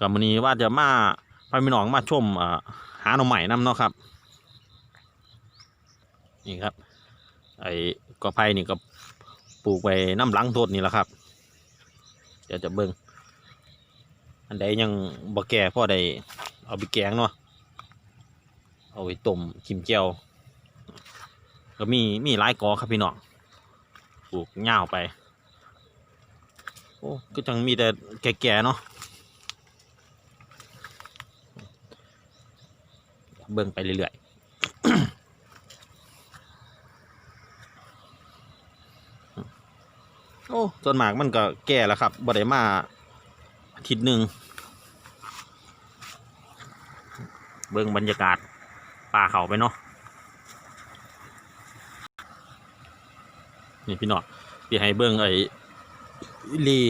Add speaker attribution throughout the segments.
Speaker 1: กับมื้อนี้ว่าจะมาพาพี่น้องมาชมหาหน่อใหม่นํเนาะครับ นี่ครับ ไอ้กอไผ่นี่ก็ปลูกไปน้ำหลังโทษนี่แหละครับ เดี๋ยวจะเบิ่งอันใดยังบ่แก่พ่อได้เอาไปแกงเนาะเอาไปต้มกิมเจียวก็มีมีหลายกอครับพี่น้องปลูกเงาไป โอ้ก็จังมีแต่แก่ๆเนาะ เบิ่งไปเรื่อยๆ โอ้ส่วนมากมันก็แก่แล้วครับบ่ได้มาอาทิตย์หนึ่ง เบิ่งบรรยากาศป่าเขาไปเนาะ นี่พี่น้องพี่ให้เบิ่งไอ้ลี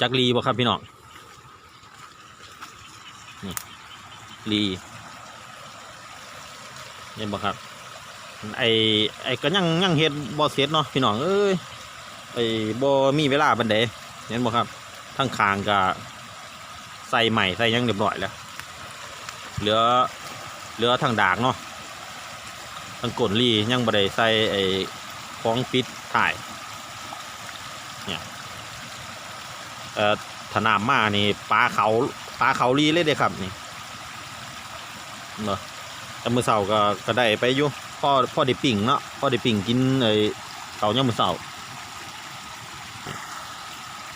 Speaker 1: จักลีบ่ครับพี่น้องนี่ ลีเห็นบ่ครับ ไอ้ไอ้ก็ยังยังเฮ็ดบ่เสร็จเนาะพี่น้องเอ้ยไอ้บ่มีเวลาบันไดเห็นบ่ครับทั้งคางก็ใส่ใหม่ใส่ยังเรียบร้อยแล้ว เหลือเหลือทางดากเนาะทางกลนลียังบ่ได้ใส่ไอ้ของปิดถ่ายเนี่ยเอ่อถนามมานี่ปลาเขาปลาเขาลีเลยเด้ครับนี่ เนาะแต่มื้อเช้าก็ก็ได้ไปอยู่พ่อพ่อได้ปิ่งเนาะพ่อได้ปิ่งกินไอ้เขาวยามมื้อเช้า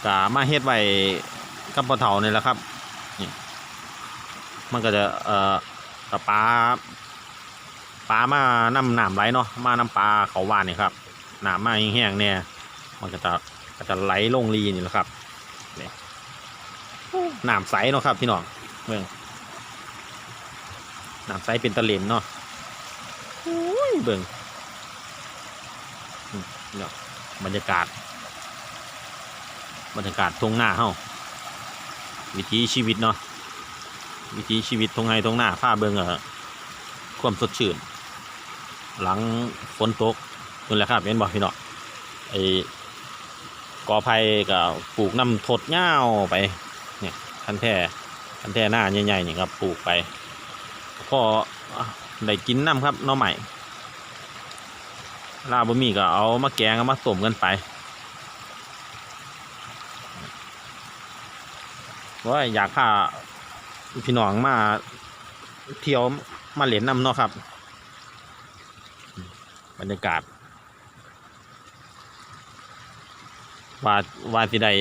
Speaker 1: ก็มาเฮ็ดไว้กับพ่อเฒ่านี่แหละครับนี่มันก็จะเอ่อกับปลาปลามานำน้ำไหลเนาะมานำปลาเขาหวานนี่ครับหน้ำมาแห้งๆเนี่ยมันก็จะก็จะไหลลงรีนี่แหละครับนี่น้ำใสเนาะครับพี่น้องเมือง น้ำใสเป็นตะเลนเนาะโอ้ยเบิ่งเนาะบรรยากาศ บรรยากาศทงหน้าเฮาวิถีชีวิตเนาะวิถีชีวิตทงไห้ทงหน้าผ้าเบิ่งเอะความสดชื่น หลังฝนตกนั่นแหละครับเห็นบ่พี่เน้องไอ้กอไผ่ก็ปลูกน้ำทดเง่าไปเนี่ยคันแท่คันแท่หน้าใหญ่ๆนี่ครับปลูกไป พอได้กินน้ำครับน้อใหม่ลาบะหมี่ก็เอามาแกงเอามาต้มกันไปว่าอยากพาพี่น้องมาเที่ยวมาเหรียญน้ำเนาะครับ บรรยากาศว่าว่าสิได้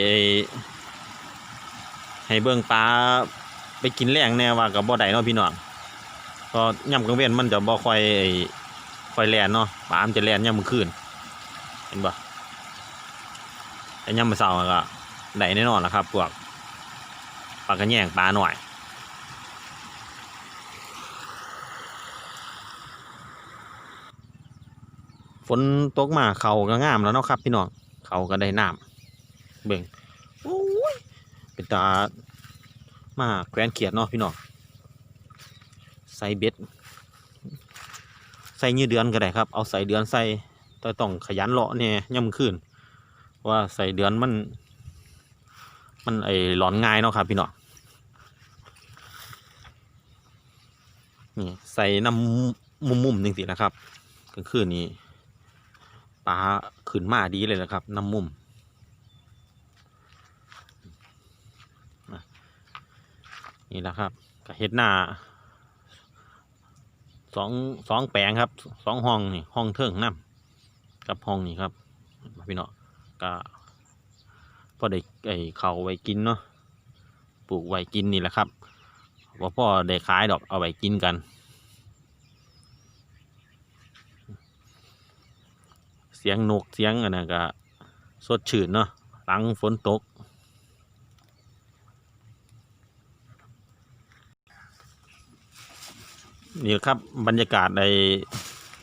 Speaker 1: ให้เบิ่งปลาไปกินแรงแน่ว่ากับบ่อได้เนาะพี่น้อง ก็ย่ำกลางเว้นมันจะบ่ค่อยค่อยแลนเนาะปลามจะแลนย่ำมื้อคืนเห็นบ่ไอ้ย่ำมื้อเช้าก็ได้แน่นอนละครับพวกปลากระแยงปลาหน่อยฝนตกมาเขาก็งามแล้วเนาะครับ พี่น้องเขาก็ได้น้ำเบ่งโอ้ยเป็นตามาแกวนเขียดเนาะพี่น้อง ใส่เบ็ด ใส่ยืดเดือนก็ได้ครับ เอาใส่เดือนใส่แต่ต้องขยันเลาะเนี่ยย่ำขึ้น ว่าใส่เดือนมัน มันไอหลอนง่ายเนาะครับพี่น้องนี่ใส่น้ำมุมๆจริงๆนะครับกลางคืนนี้ปลาขึ้นมาดีเลยนะครับน้ำมุมนี่แหละครับกระเฮ็ดหน้า สองสองแปลงครับสองห้องนี่ห้องเทิงน้ำกับห้องนี่ครับพี่เนาะก็พอได้ไอ้เขาไว้กินเนาะปลูกไว้กินนี่แหละครับว่าพ่อได้ขายดอกเอาไว้กินกัน เสียงนกเสียงอันนั้นก็สดชื่นเนาะหลังฝนตก นี่ครับบรรยากาศใน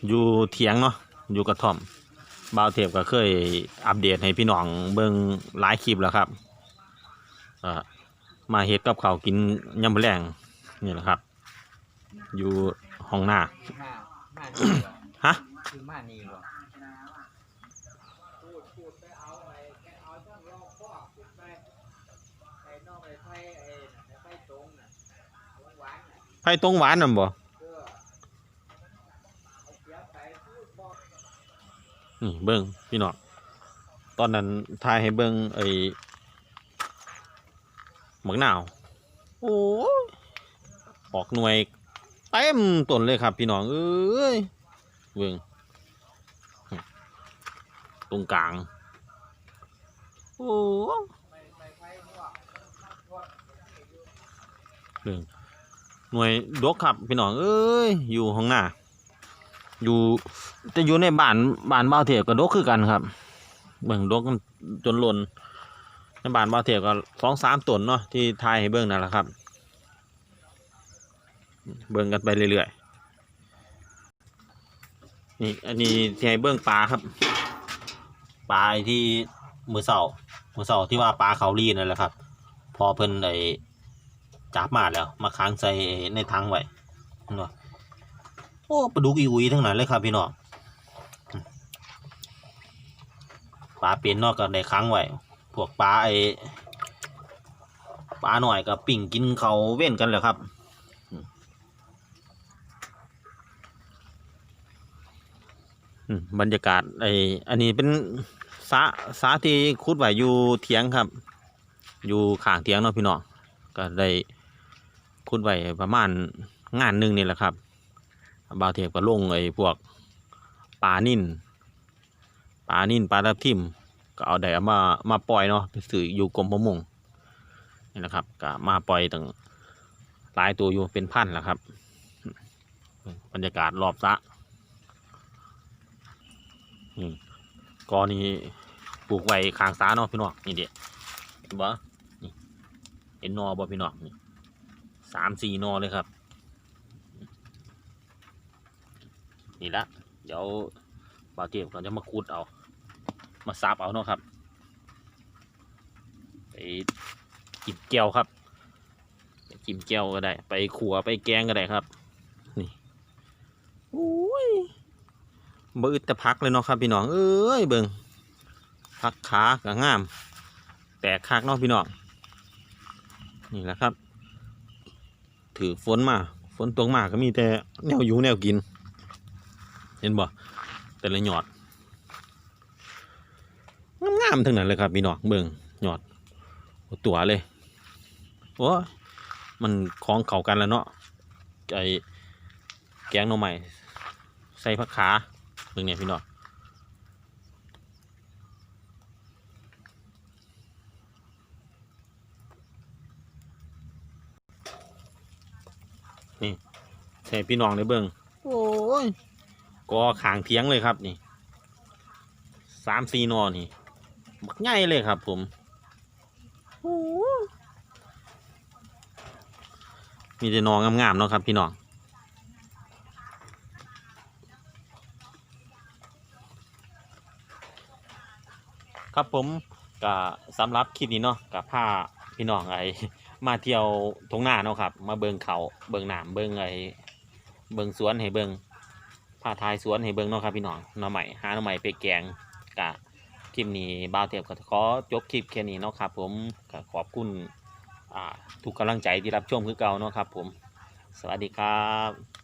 Speaker 1: อยู่เถียงเนาะอยู่กระท่อมบ่าวเทพก็เคยอัปเดตให้พี่น้องเบิ่งหลายคลิปแล้วครับเอ่อมาเฮ็ดกับเขาวกินยำแรงนี่แหละครับ อยู่ห้องหน้า
Speaker 2: มามานี่เหรอ
Speaker 1: ฮะ
Speaker 2: คือมานี่เหรอ
Speaker 3: พูดพูดไปเอาไอ้แกเอาต้องรอพ่อพูดไปไอ้นอกไอ้
Speaker 2: ไอ้ไอ้ไอ้ตรงน่ะตรงหวานน่ะ
Speaker 1: ไผ่ตรงหวานน่ะบ่
Speaker 2: เออเอาเสียบไปพูดบอก
Speaker 1: นี่เบิ่งพี่น้องตอนนั้นทายให้เบิ่งไอ้หมักหนาว โอ้ออกหน่วยเต็มต้นเลยครับ พี่น้องเอ้ยเบิ่งตรงกลาง โอ้เบิ่งหน่วยดกครับ พี่น้องเอ้ยอยู่ห้องหน้า อยู่จะอยู่ในบ้านบ้านบ่าวเทียบก็ดกคือกันครับเบิ่งดกจนหล่นในบ้านบ่าวเทียบก็สองสามตนเนาะที่ทายให้เบิ่งนั่นแหละครับ เบิ่งกันไปเรื่อยๆนี่อันนี้ที่ให้เบิ่งปลาครับปลาที่มือเสามือเสาที่ว่าปลาเขาลีนั่นแหละครับ พอเพิ่นไอจับมาแล้ว มาค้างใส่ในถังไว้เนาะ อ้ปลาดุกอีอุยทั้งนั้นเลยครับพี่น้องปลาเป็นนอกก็ได้ค้างไว้พวกปลาไอ้ปลาหน่อยก็ปิ่งกินเขาเว้นกันแล้วครับอืมบรรยากาศไออันนี้เป็นสาสาที่คุดไว้อยู่เถียงครับ อยู่ข้างเถียงเนาะพี่น้องก็ได้คุดไว้ประมาณงานหนึ่งนี่แหละครับ บาวเทียบก็ลงไอ้พวกปลานิ่นปลานิ่นปลาทับทิมก็เอาได้มามาปล่อยเนาะไปสื่ออยู่กรมประมงนี่แหละครับก็มาปล่อยตั้งหลายตัวอยู่เป็นพันแหละครับ บรรยากาศรอบสะอืมกอนี้ปลูกไว้ขางซาเนาะพี่น้องนี่เด็ดเห็นบ่นี่เห็นนอบ่พี่น้องนี่สามสี่นอเลยครับ นี่ละเดี๋ยวบาวเจ็บก็จะมาคูดเอา มาซับเอาเนาะครับไปกินแก้วครับไปกินแก้วก็ได้ ไปขัวไปแกงก็ได้ครับ นี่โอ้ยเบิดแต่พักเลยเนาะครับพี่น้องเอ้ยเบิงพักขาก็งาม แตกคักเนาะพี่น้องนี่แหละครับ ถือฝนมาฝนตกมาก็มีแต่แนวอยู่แนวกิน เห็นบ่แต่ละหยอดงามๆทั้งนั้นเลยครับพี่น้องเบิงหยอดตัวเลยโอ้มันคล้องเข่ากันแล้วเนาะไอแกงหน่อใหม่ใส่ผักขาเบิ่งเนี่ยพี่น้องนี่ใช่พี่น้องได้เบิ่งโอ้ย กอขางเทียงเลยครับนี่สามสี่นอนี่บักใหญ่เลยครับ ผมโอ้มีแต่นองามๆเนาะครับ พี่น้องครับผมก็สำหรับคลิปนี้เนาะกับพาพี่น้องไอ้มาเที่ยวทงหน้าเนาะครับ มาเบิงเขาเบิงหนามเบิงไอ้เบิงสวนให้เบิง พาทายสวนให้เบิงเนาะครับพี่น้องหน่อใหม่หาหน่อใหม่ไปแกงกะคลิปนี้บ่าวเทียบก็ขอจบคลิปแค่นี้เนาะครับผมก็ขอบคุณอ่าทุกกำลังใจที่รับชมคือเก่าเนาะครับผม สวัสดีครับ